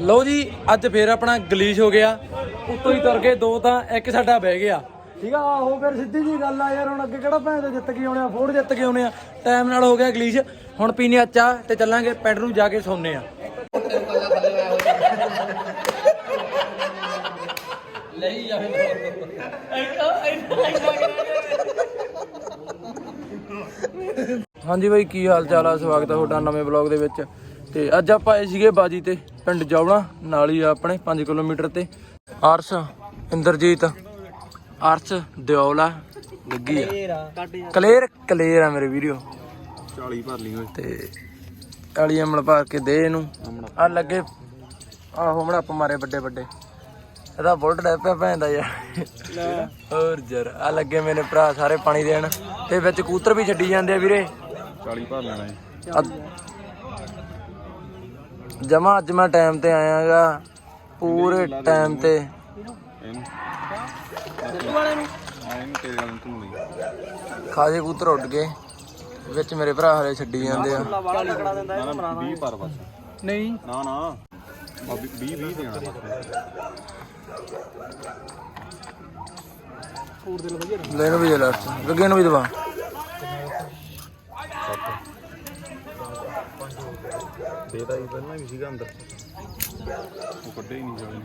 ਲਓ ਜੀ ਅੱਜ ਫੇਰ ਆਪਣਾ ਗਲੀਚ ਹੋ ਗਿਆ। ਉੱਤੋਂ ਹੀ ਤੁਰ ਗਏ ਦੋ ਤਾਂ ਇੱਕ ਸਾਡਾ ਬਹਿ ਗਿਆ। ਠੀਕ ਆ ਆਹੋ ਫਿਰ ਸਿੱਧੀ ਜੀ ਗੱਲ ਆ ਯਾਰ ਹੁਣ ਅੱਗੇ ਕਿਹੜਾ ਭੈਣ ਦੇ ਜਿੱਤ ਕੇ ਆਉਣੇ ਆ ਫੋੜ ਜਿੱਤ ਕੇ ਆਉਣੇ ਆ। ਟਾਈਮ ਨਾਲ ਹੋ ਗਿਆ ਗਲੀਚ ਹੁਣ ਪੀਨੇ ਆ ਚਾਹ ਤੇ ਚੱਲਾਂਗੇ ਪਿੰਡ ਨੂੰ ਜਾ ਕੇ ਸੌਂਨੇ ਆ। ਲਈ ਹਾਂਜੀ ਬਾਈ ਕੀ ਹਾਲ ਚਾਲ ਆ? ਸਵਾਗਤ ਹੈ ਤੁਹਾਡਾ ਨਵੇਂ ਬਲੌਗ ਦੇ ਵਿੱਚ। ਤੇ ਅੱਜ ਆਪਾਂ ਆਏ ਸੀਗੇ ਬਾਜੀ ਤੇ। ਪਿੰਡ ਜੌੜਾ ਨਾਲ ਹੀ ਆ ਆਪਣੇ 5 ਕਿਲੋਮੀਟਰ ਤੇ। ਅਰਸ਼ ਇੰਦਰਜੀਤ ਅਰਸ਼ ਦਿਓਲਾ ਲੱਗੀ ਆ। ਕਲੇਰ ਕਲੇਰ ਆ ਮੇਰੇ ਵੀਡੀਓ 40 ਭਰ ਲਈ ਓਏ। ਤੇ ਕਾਲੀ ਅਮਲ ਭਰ ਕੇ ਦੇ ਇਹਨੂੰ। ਆ ਲੱਗੇ ਆ ਹੋਮੜਾ ਪ ਮਾਰੇ ਵੱਡੇ ਵੱਡੇ। ਇਹਦਾ ਬੁਲਟ ਡੈ ਪਿਆ ਭੈਂਦਾ ਯਾਰ। ਹੋਰ ਜਰ ਆ ਲੱਗੇ ਮੇਰੇ ਭਰਾ ਸਾਰੇ ਪਾਣੀ ਦੇਣ। ਤੇ ਵਿੱਚ ਕੂਤਰ ਵੀ ਛੱਡੀ ਜਾਂਦੇ ਆ ਵੀਰੇ। 40 ਭਰ ਲੈਣਾ ਏ। ਜਮਾ ਅੱਜ ਮੈਂ ਟਾਈਮ ਤੇ ਆਇਆਗਾ ਪੂਰੇ ਟਾਈਮ ਤੇ ਖਾਜੇ ਕੂਤਰ ਉੱਡ ਗਏ ਵਿੱਚ ਮੇਰੇ ਭਰਾ ਹਲੇ ਛੱਡੀ ਜਾਂਦੇ ਆ। ਨਾ ਨਾ 20 ਭਰ ਬਸ। ਨਹੀਂ। ਨਾ ਨਾ। 20 20 ਦੇਣਾ। ਬਸ ਲੈ ਨੂੰ ਵੀ ਲਾਸਟ ਗੱਗੇ ਨੂੰ ਵੀ ਦਵਾ। ਦੇਦਾ ਹੀ ਪਹਿਲਾਂ ਵੀ ਸੀਗਾ ਅੰਦਰ। ਉਹ ਕੱਢੇ ਹੀ ਨਹੀਂ ਜਾਣੇ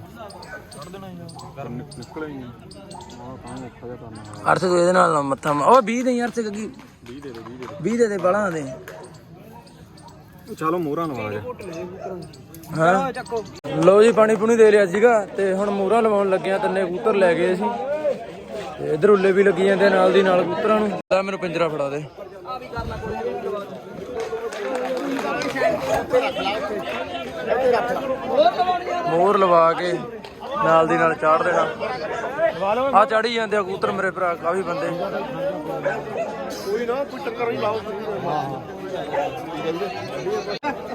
ਕੱਢ ਦੇਣਾ ਯਾਰ ਨਿਕਲਿਆ ਹੀ ਨਹੀਂ। ਆਹ ਤਾਂ ਔਖਾ ਜਿਹਾ ਕਰਨਾ ਅਰਥ ਤੂੰ ਇਹਦੇ ਨਾਲ ਨਾ ਮੱਥਾ ਮਾ- ਉਹ 20 ਦੇ ਅਰਥ ਗੱਗੀ 20 ਦੇ ਦੇ 20 ਦੇ 20 ਦੇ ਦੇ ਬਲਾਂ ਦੇ। ਦੇ ਚਲੋ ਮੋਹਰਾਂ ਲਵਾ ਜਾ ਹਾਂ। ਲੋ ਜੀ ਪਾਣੀ ਪੂਣੀ ਦੇ ਲਿਆ ਸੀਗਾ ਤੇ ਹੁਣ ਮੂਹਰਾਂ ਲਵਾਉਣ ਲੱਗਿਆ ਤਿੰਨੇ ਕਬੂਤਰ ਲੈ ਗਏ ਸੀ ਤੇ ਇਧਰ ਉੱਲੇ ਵੀ ਲੱਗੀ ਜਾਂਦੇ ਆ ਨਾਲ ਦੀ ਨਾਲ ਕਬੂਤਰਾਂ ਨੂੰ। ਲੈ ਮੈਨੂੰ ਪਿੰਜਰਾ ਫੜਾ ਦੇ। ਮੋਰ ਲਵਾ ਕੇ ਨਾਲ ਦੀ ਨਾਲ ਚਾੜ ਦੇਣਾ। ਆ ਚੜੀ ਜਾਂਦੇ ਆ ਕਬੂਤਰ ਮੇਰੇ ਭਰਾ, ਕਾਫੀ ਬੰਦੇ।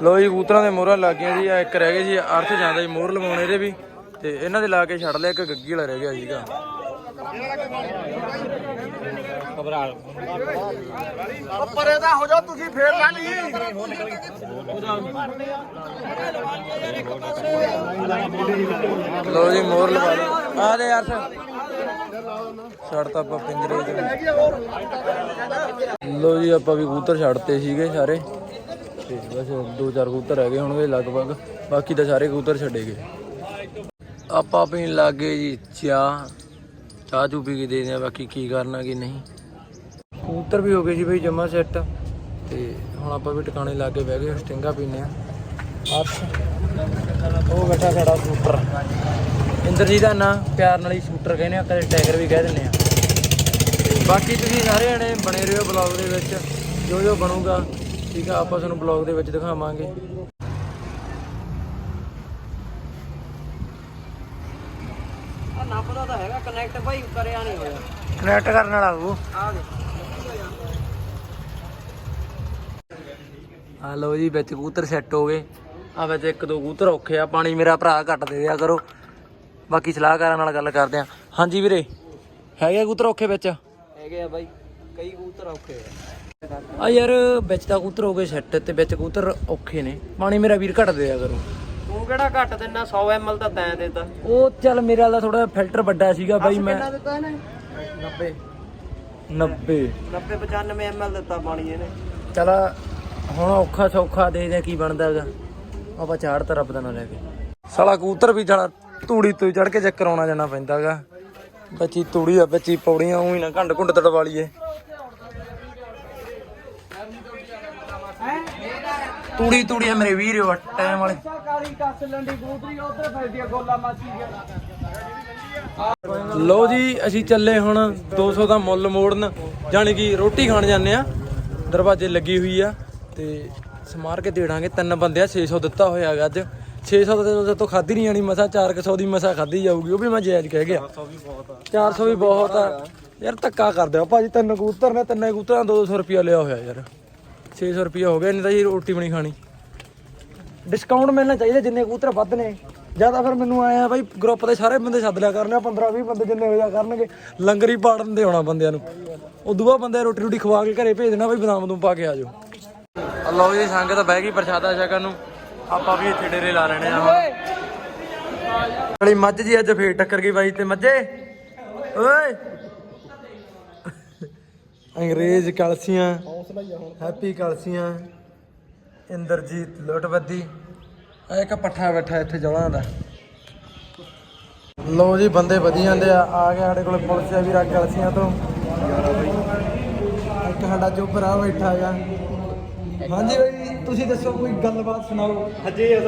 ਲੋ ਜੀ, ਕਬੂਤਰਾਂ ਦੇ ਮੋਹਰਾਂ ਲੱਗ ਗਈਆਂ ਜੀ ਆ ਇੱਕ ਰਹਿ ਗਏ ਜੀ ਅਰਥ ਜਾਂਦਾ ਜੀ ਮੋਹਰ ਲਵਾਉਣੇ ਇਹਦੇ ਵੀ। ਤੇ ਇਹਨਾਂ ਦੇ ਲਾ ਕੇ ਛੱਡ ਲਿਆ, ਇੱਕ ਗੱਗੀ ਵਾਲਾ ਰਹਿ ਗਿਆ ਸੀਗਾ ਲੋ ਜੀ ਮੋਹਰ ਲਵਾ ਲਓ। ਆ ਦੇ ਅਰਥ ਛੱਡਤਾ ਆਪਾਂ ਪਿੰਜਰੇ ਚ ਲੋ ਜੀ, ਆਪਾਂ ਵੀ ਕਬੂਤਰ ਛੱਡਤੇ ਸੀਗੇ ਸਾਰੇ। ਤੇ ਬਸ ਦੋ ਚਾਰ ਕਬੂਤਰ ਰਹਿ ਗਏ ਹੋਣਗੇ ਲਗਭਗ। ਬਾਕੀ ਤਾਂ ਸਾਰੇ ਕਬੂਤਰ ਛੱਡੇ ਗਏ। ਆਪਾਂ ਪੀਣ ਲੱਗ ਜੀ ਚਾਹ। ਚਾਹ ਚੂ ਪੀ ਕੇ ਦੇ ਦਿਆਂ, ਬਾਕੀ ਕੀ ਕਰਨਾ, ਕੀ ਨਹੀਂ। ਕਬੂਤਰ ਵੀ ਹੋ ਗਏ ਜੀ ਬਈ ਜਮਾ ਸੈੱਟ ਤੇ ਹੁਣ ਆਪਾਂ ਵੀ ਟਿਕਾਣੇ ਲਾ ਕੇ ਬਹਿ ਗਏ, ਸਟਿੰਗਾ ਪੀਨੇ ਆ ਅੱਛ ਉਹ ਬੈਠਾ ਸਾਡਾ ਸ਼ੂਟਰ ਇੰਦਰਜੀਤ ਦਾ ਨਾਂ ਪਿਆਰ ਨਾਲ ਹੀ ਸ਼ੂਟਰ ਕਹਿੰਦੇ ਆ ਕਦੇ ਟਾਈਗਰ ਵੀ ਕਹਿ ਦਿੰਦੇ ਆ ਤੇ ਬਾਕੀ ਤੁਸੀਂ ਸਾਰੇ ਜਣੇ ਬਣੇ ਰਹੋ ਬਲੌਗ ਦੇ ਵਿੱਚ। ਜੋ ਜੋ ਬਣੂਗਾ, ਠੀਕ ਆ, ਆਪਾਂ ਤੁਹਾਨੂੰ ਬਲੌਗ ਦੇ ਵਿੱਚ ਦਿਖਾਵਾਂਗੇ। ਨੱਪਦਾ ਤਾਂ ਹੈਗਾ ਕਨੈਕਟ ਭਾਈ ਕਰਿਆ ਨਹੀਂ ਹੋਇਆ। ਕਨੈਕਟ ਕਰਨ ਵਾਲਾ ਉਹ ਆ ਦੇ ਆ ਲਓ ਜੀ ਵਿੱਚ ਕਬੂਤਰ ਸੈੱਟ ਹੋ ਗਏ। ਆ ਵਿੱਚ ਇੱਕ ਦੋ ਕਬੂਤਰ ਔਖੇ ਆ ਪਾਣੀ ਮੇਰਾ ਭਰਾ ਘੱਟ ਦੇ ਦਿਆ ਕਰੋ। ਬਾਕੀ ਸਲਾਹਕਾਰਾਂ ਨਾਲ ਗੱਲ ਕਰਦੇ ਆ। ਹਾਂਜੀ ਵੀਰੇ ਹੈਗੇ ਕਬੂਤਰ ਔਖੇ ਵਿੱਚ? ਹੈਗੇ ਆ ਬਾਈ ਕਈ ਕਬੂਤਰ ਔਖੇ ਆ। ਆ ਯਾਰ ਵਿੱਚ ਤਾਂ ਕਬੂਤਰ ਹੋ ਗਏ ਸੈੱਟ ਤੇ ਵਿੱਚ ਕਬੂਤਰ ਔਖੇ ਨੇ। ਪਾਣੀ ਮੇਰਾ ਵੀਰ ਘੱਟ ਦਿਆ ਕਰੋ। ਤੂੰ ਕਿਹੜਾ ਘੱਟ ਦਿੰਨਾ 100 ml ਤਾਂ ਤੈਂ ਦਿੱਤਾ। ਉਹ ਚੱਲ ਮੇਰੇ ਵਾਲਾ ਥੋੜਾ ਫਿਲਟਰ ਵੱਡਾ ਸੀਗਾ ਬਾਈ ਮੈਂ ਕਿੰਨਾ ਦਿੱਤਾ ਇਹਨੇ? 90 90 90 95 ml ਦਿੱਤਾ ਪਾਣੀ ਇਹਨੇ। ਚੱਲ ਹੁਣ ਔਖਾ ਸੌਖਾ ਦੇ ਦੇ ਕੀ ਬਣਦਾ ਹੈਗਾ। ਆਪਾਂ ਚਾੜ ਤਾਂ ਰੱਬ ਦਾ ਨਾਂ ਲੈ ਕੇ। ਸਾਲਾ ਕਬੂਤਰ ਵੀ ਜਾਣਾ ਤੂੜੀ ਤੋਂ ਚੜ ਕੇ ਚੱਕਰ ਆਉਣਾ ਜਾਣਾ ਪੈਂਦਾਗਾ ਬੱਚੀ ਤੂੜੀ ਆ ਬੱਚੀ ਪੌੜੀਆਂ ਉਹੀ ਨਾ ਘੰਡ ਘੁੰਡ ਤੜਵਾ ਲਈਏ। ਤੂੜੀ ਤੂੜੀ ਆ ਮੇਰੇ ਵੀਰ ਵਾ ਟਾਈਮ ਵਾਲੇ। ਕਾਲੀ ਕੱਸ ਲੰਡੀ ਕਬੂਤਰੀ ਉਧਰ ਫਿਰਦੀ ਆ ਗੋਲਾ ਮਾਚੀ ਲੋ ਜੀ ਅਸੀਂ ਚੱਲੇ ਹੁਣ 200 ਦਾ ਮੁੱਲ ਮੋੜਨ ਜਾਣੀ ਕਿ ਰੋਟੀ ਖਾਣ ਜਾਂਦੇ ਆ। ਦਰਵਾਜ਼ੇ ਲੱਗੀ ਹੋਈ ਆ ਤੇ ਸਮਾਰ ਕੇ ਦੇੜਾਂਗੇ ਤਿੰਨ ਬੰਦੇ ਆ 600 ਦਿੱਤਾ ਹੋਇਆ ਹੈਗਾ ਅੱਜ 600 ਦੇ ਉਹਦੇ ਤੋਂ ਖਾਦੀ ਨਹੀਂ ਜਾਣੀ ਮਸਾ 400 ਦੀ ਮਸਾ ਖਾਦੀ ਜਾਊਗੀ ਉਹ ਵੀ ਮੈਂ ਜਾਇਜ਼ ਕਹਿ ਗਿਆ। 400 ਵੀ ਬਹੁਤ ਆ। ਯਾਰ ਧੱਕਾ ਕਰਦੇ ਆ। ਭਾਜੀ ਤਿੰਨ ਕਬੂਤਰ ਨੇ ਤਿੰਨੇ ਕਬੂਤਰਾਂ ਦਾ 200 ਰੁਪਿਆ ਲਿਆ ਹੋਇਆ ਯਾਰ। 600 ਰੁਪਿਆ ਹੋ ਗਿਆ ਨਹੀਂ ਤਾਂ ਜੀ ਰੋਟੀ ਵੀ ਨਹੀਂ ਖਾਣੀ। ਡਿਸਕਾਊਂਟ ਮਿਲਣਾ ਚਾਹੀਦਾ ਜਿੰਨੇ ਕਬੂਤਰ ਵੱਧ ਨੇ। ਜ਼ਿਆਦਾ ਫਿਰ ਮੈਨੂੰ ਆਇਆ ਬਾਈ ਗਰੁੱਪ ਦੇ ਸਾਰੇ ਬੰਦੇ ਸੱਦ ਲਿਆ ਕਰਨੇ 15 20 ਬੰਦੇ ਜਿੰਨੇ ਹੋ ਜਾ ਕਰਨਗੇ ਲੰਗਰ ਹੀ ਪਾੜਨ ਦੇ ਆਉਣਾ ਬੰਦਿਆਂ ਨੂੰ। ਉਦੋਂ ਬਾਅਦ ਬੰਦੇ ਰੋਟੀ ਰੋਟੀ ਖਵਾ ਕੇ ਘਰੇ ਭੇਜ ਦੇਣਾ ਬਾਈ ਬਦਾਮ ਬਦੂਮ ਪਾ ਕੇ ਆ ਜਾਓ। ਲਓ ਜੀ ਸੰਗਤ ਬਹਿ ਗਈ ਪ੍ਰਸ਼ਾਦਾ ਛਕਣ ਨੂੰ। ਆਪਾਂ ਵੀ ਇੱਥੇ ਡੇਰੇ ਲਾ ਲੈਣੇ ਆ ਹੁਣ। ਵਾਲੀ ਮੱਝ ਜੀ ਅੱਜ ਫੇਰ ਟੱਕਰ ਗਈ ਬਾਈ ਤੇ ਮੱਝੇ। ਓਏ! ਅੰਗਰੇਜ਼ ਕਲਸੀਆਂ ਹੈਪੀ ਕਲਸੀਆਂ ਇੰਦਰਜੀਤ ਲੋਟਵੱਦੀ। ਆ ਇੱਕ ਪੱਠਾ ਬੈਠਾ ਇੱਥੇ ਜੌਲਾਂ ਦਾ। ਲੋ ਜੀ ਬੰਦੇ ਵਧੀ ਜਾਂਦੇ ਆ। ਆ ਗਿਆ ਸਾਡੇ ਕੋਲ ਪੁਲਿਸ ਆ ਵੀਰਾ ਕਲਸੀਆਂ ਤੋਂ। ਇੱਕ ਸਾਡਾ ਚੋਪਰਾ ਬੈਠਾ ਹੈਗਾ। ਹਾਂਜੀ ਬਾਈ ਤੁਸੀਂ ਦੱਸੋ ਕੋਈ ਗੱਲਬਾਤ ਸੁਣਾਓ। ਅਜੇ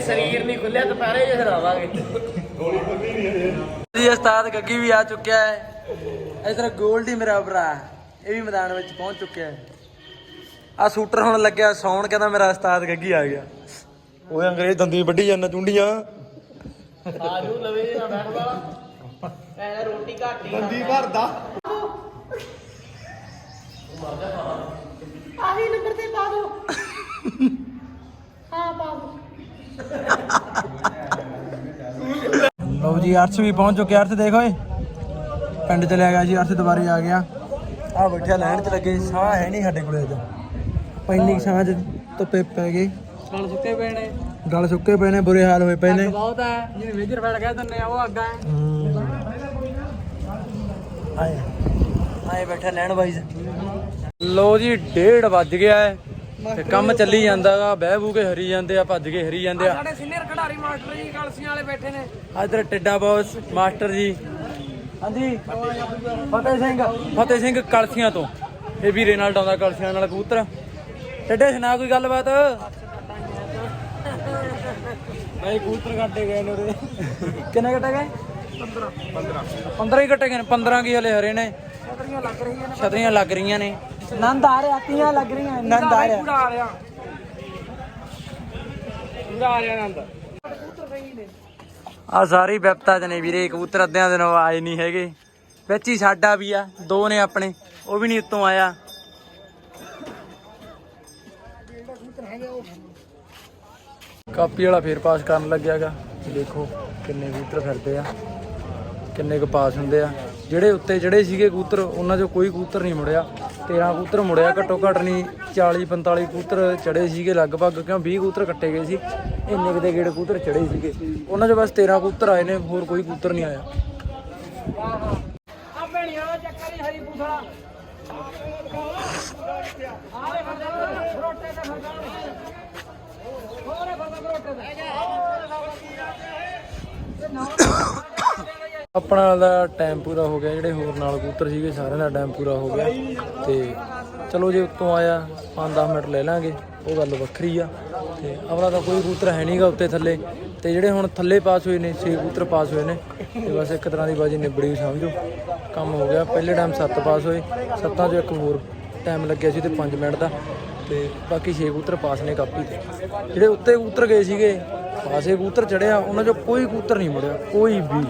ਸਰੀਰ ਨਹੀਂ ਖੁੱਲਿਆ ਦੁਪਹਿਰੇ ਜੇ ਹਰਾਵਾਂਗੇ। ਜੀ ਉਸਤਾਦ ਗੱਗੀ ਵੀ ਆ ਚੁੱਕਿਆ ਹੈ। ਇਧਰ ਗੋਲਡੀ ਮੇਰਾ ਭਰਾ ਇਹ ਵੀ ਮੈਦਾਨ ਵਿੱਚ ਪਹੁੰਚ ਚੁੱਕਿਆ ਹੈ। ਆ ਸ਼ੂਟਰ ਹੁਣ ਲੱਗਿਆ ਸੌਣ ਕਹਿੰਦਾ ਮੇਰਾ ਉਸਤਾਦ ਗੱਗੀ ਆ ਗਿਆ। ਓਏ ਅੰਗਰੇਜ਼ ਦੰਦੀ ਵੱਢੀ ਜਾਂਦਾ ਚੁੰਡੀਆਂ। ਆਜੂ ਲਵੇ ਨਾ ਬੈਠਦਾ ਐ ਰੋਟੀ ਘੱਟ ਹੀ ਦੰਦੀ ਭਰਦਾ। ਆਹੀ ਨੰਬਰ ਤੇ ਪਾ ਦਿਓ ਹਾਂ ਪਾ ਦਿਓ ਲਓ ਜੀ ਅਰਸ਼ ਵੀ ਪਹੁੰਚ ਚੁੱਕਿਆ। ਅਰਸ਼ ਦੇਖ ਓਏ। ਪਿੰਡ ਚਲਿਆ ਗਿਆ ਜੀ ਅਰਸ਼ ਦੁਬਾਰੇ ਆ ਗਿਆ। ਆ ਬੈਠਿਆ ਲੈਣ ਚ ਲੱਗੇ ਸਾਹ ਹੈ ਨਹੀਂ ਸਾਡੇ ਕੋਲੇ ਅੱਜ। ਪੈਣੀ ਸਾਹ ਚ ਧੁੱਪੇ ਪੈ ਗਏ। ਗਲ ਸੁੱਕੇ ਪਏ ਨੇ। ਗਲ ਸੁੱਕੇ ਪਏ ਨੇ ਬੁਰੇ ਹਾਲ ਹੋਏ ਪਏ ਨੇ। ਬਹੁਤ ਹੈ ਜਿਹਨੇ ਮੇਜਰ ਫੈਲ ਕਹਿ ਦਿੰਨੇ ਆ ਉਹ ਅੱਗਾ ਹੈ। ਆਏ ਆਏ ਬੈਠਾ ਲੈਣ ਵਾਈਜ਼ ਲੋ ਜੀ 1:30 ਵੱਜ ਗਿਆ ਹੈ ਤੇ ਕੰਮ ਚੱਲੀ ਜਾਂਦਾਗਾ ਬਹਿ ਬੂ ਕੇ ਹਰੀ ਜਾਂਦੇ ਆ ਭੱਜ ਕੇ ਹਰੀ ਜਾਂਦੇ ਆ। ਸਾਡੇ ਸੀਨੀਅਰ ਖਿਡਾਰੀ ਮਾਸਟਰ ਜੀ ਕਲਸੀਆਂ ਵਾਲੇ ਬੈਠੇ ਨੇ। ਇਧਰ ਟਿੱਡਾ ਬੌਸ ਮਾਸਟਰ ਜੀ। ਹਾਂਜੀ। ਫਤਿਹ ਸਿੰਘ। ਫਤਿਹ ਸਿੰਘ ਕਲਸੀਆਂ ਤੋਂ। ਇਹ ਵੀਰੇ ਨਾਲ ਡਾਉਂਦਾ ਕਲਸੀਆਂ ਨਾਲ ਕਬੂਤਰ। ਟਿੱਡੇ ਸੁਣਾ ਕੋਈ ਗੱਲਬਾਤ? ਨਹੀਂ ਕਬੂਤਰ ਕੱਟੇ ਗਏ ਨੇ ਉਹਦੇ ਕਿੰਨੇ ਕੱਟੇ ਗਏ? 15 15 15 ਹੀ ਕੱਟੇ ਗਏ ਨੇ। 15 ਕੀ ਹਲੇ ਹਰੇ ਨੇ। ਛਤਰੀਆਂ ਲੱਗ ਰਹੀਆਂ ਨੇ। ਛਤਰੀਆਂ ਲੱਗ ਰਹੀਆਂ ਨੇ। ਨੰਦ ਆ ਰਿਹਾ ਤੀਆਂ ਲੱਗ ਰਹੀਆਂ ਨੰਦ ਆ ਰਿਹਾ। ਪੂਰਾ ਆ ਰਿਹਾ। ਪੂਰਾ ਆ ਰਿਹਾ ਆਨੰਦ ਆ ਸਾਰੀ ਵਿਪਤਾ ਚ ਨੇ ਵੀਰੇ, ਕਬੂਤਰ ਅੱਧਿਆਂ ਦੇ ਨਾਲ ਆਏ ਨਹੀਂ ਹੈਗੇ। ਵਿੱਚ ਹੀ ਸਾਡਾ ਵੀ ਆ, ਦੋ ਨੇ ਆਪਣੇ, ਉਹ ਵੀ ਨਹੀਂ ਉੱਤੋਂ ਆਇਆ। ਕਾਪੀ ਵਾਲਾ ਫੇਰ ਪਾਸ ਕਰਨ ਲੱਗਿਆਗਾ ਦੇਖੋ ਕਿੰਨੇ ਕਬੂਤਰ ਫਿਰਦੇ ਆ, ਕਿੰਨੇ ਕੁ ਪਾਸ ਹੁੰਦੇ ਆ। ਜਿਹੜੇ ਉੱਤੇ ਜਿਹੜੇ ਸੀਗੇ ਕਬੂਤਰ, ਉਹਨਾਂ 'ਚੋਂ ਕੋਈ ਕਬੂਤਰ ਨਹੀਂ ਮੁੜਿਆ। 13 ਕਬੂਤਰ ਮੁੜਿਆ, ਘੱਟੋ ਘੱਟ ਨਹੀਂ 40 45 ਕਬੂਤਰ ਚੜੇ ਸੀਗੇ ਲਗਭਗ, ਕਿਉਂ 20 ਕਬੂਤਰ ਕੱਟੇ ਗਏ ਸੀ, ਇੰਨੇ ਕੁ ਦੇ ਗੇੜ ਕਬੂਤਰ ਚੜੇ ਸੀਗੇ। ਉਹਨਾਂ ਚ ਬਸ 13 ਕਬੂਤਰ ਆਏ ਨੇ, ਹੋਰ ਕੋਈ ਕਬੂਤਰ ਨਹੀਂ ਆਇਆ। ਆ ਭੈਣੀਆਂ ਚੱਕਰ ਹੀ ਹਰੀ ਪੂਸਲਾ ਆਲੇ ਬੰਦੇ ਰੋਟੇ ਤੇ ਫਿਰ ਹੋਰੇ ਬੰਦੇ ਰੋਟੇ ਤੇ ਆਪਣਾ ਦਾ ਟਾਈਮ ਪੂਰਾ ਹੋ ਗਿਆ, ਜਿਹੜੇ ਹੋਰ ਨਾਲ ਕਬੂਤਰ ਸੀਗੇ, ਸਾਰਿਆਂ ਦਾ ਟਾਈਮ ਪੂਰਾ ਹੋ ਗਿਆ। ਤੇ ਚਲੋ ਜੇ ਉੱਤੋਂ ਆਇਆ 5-10 ਮਿੰਟ ਲੈ ਲਾਂਗੇ, ਉਹ ਗੱਲ ਵੱਖਰੀ ਆ। ਤੇ ਆਪਣਾ ਤਾਂ ਕੋਈ ਕਬੂਤਰ ਹੈ ਨਹੀਂਗਾ ਉੱਤੇ ਥੱਲੇ। ਤੇ ਜਿਹੜੇ ਹੁਣ ਥੱਲੇ ਪਾਸ ਹੋਏ ਨੇ 6 ਕਬੂਤਰ ਪਾਸ ਹੋਏ ਨੇ, ਤੇ ਬਸ ਇੱਕ ਤਰ੍ਹਾਂ ਦੀ ਬਾਜੀ ਨਿਬੜੀ ਸਮਝੋ। ਕੰਮ ਹੋ ਗਿਆ। ਪਹਿਲੇ ਟਾਈਮ 7 ਪਾਸ ਹੋਏ, ਸੱਤਾਂ 'ਚੋਂ ਇੱਕ ਹੋਰ ਟਾਈਮ ਲੱਗਿਆ ਸੀ ਤੇ 5 ਮਿੰਟ ਦਾ। ਤੇ ਬਾਕੀ 6 ਕਬੂਤਰ ਪਾਸ ਨੇ ਕਾਪੀ ਤੇ। ਜਿਹੜੇ ਉੱਤੇ ਕਬੂਤਰ ਗਏ ਸੀਗੇ, ਪਾਸੇ ਕਬੂਤਰ ਚੜਿਆ, ਉਹਨਾਂ 'ਚੋਂ ਕੋਈ ਕਬੂਤਰ ਨਹੀਂ ਮੁੜਿਆ, ਕੋਈ ਵੀ।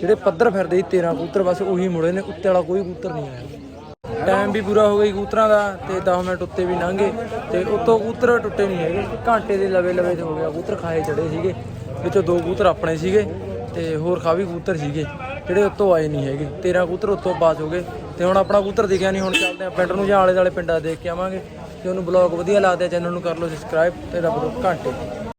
ਜਿਹੜੇ ਪੱਧਰ ਫਿਰਦੇ ਸੀ 13 ਕਬੂਤਰ, ਬਸ ਉਹੀ ਮੁੜੇ ਨੇ, ਉੱਤੇ ਵਾਲਾ ਕੋਈ ਕਬੂਤਰ ਨਹੀਂ ਆਇਆ। ਟਾਈਮ ਵੀ ਪੂਰਾ ਹੋ ਗਿਆ ਜੀ ਕਬੂਤਰਾਂ ਦਾ ਤੇ 10 ਮਿੰਟ ਉੱਤੇ ਵੀ ਲੰਘੇ ਤੇ ਉੱਤੋਂ ਕਬੂਤਰ ਟੁੱਟੇ ਨਹੀਂ ਹੈਗੇ, ਘੰਟੇ ਦੇ ਲਵੇ ਲਵੇ ਤੇ ਹੋ ਗਿਆ, ਕਬੂਤਰ ਖਾਏ ਚੜੇ ਸੀਗੇ। ਵਿੱਚੋਂ ਦੋ ਕਬੂਤਰ ਆਪਣੇ ਸੀਗੇ ਤੇ ਹੋਰ ਖਾਵੀ ਕਬੂਤਰ ਸੀਗੇ, ਜਿਹੜੇ ਉੱਤੋਂ ਆਏ ਨਹੀਂ ਹੈਗੇ। 13 ਕਬੂਤਰ ਉੱਤੋਂ ਪਾਸ ਹੋ ਗਏ ਤੇ ਹੁਣ ਆਪਣਾ ਕਬੂਤਰ ਦਿਖਿਆ ਨਹੀਂ, ਹੁਣ ਚੱਲਦੇ ਆ ਪਿੰਡ ਨੂੰ ਜਾਂ ਆਲੇ ਦਾਲੇ ਪਿੰਡਾਂ ਦੇਖ ਕੇ ਆਵਾਂਗੇ ਜੇ ਉਹਨੂੰ ਬਲੌਗ ਵਧੀਆ ਲੱਗਦਾ ਚੈਨਲ ਨੂੰ ਕਰ ਲਓ ਸਬਸਕ੍ਰਾਈਬ ਤੇ ਰੱਬ ਨੂੰ ਘੰਟੇ।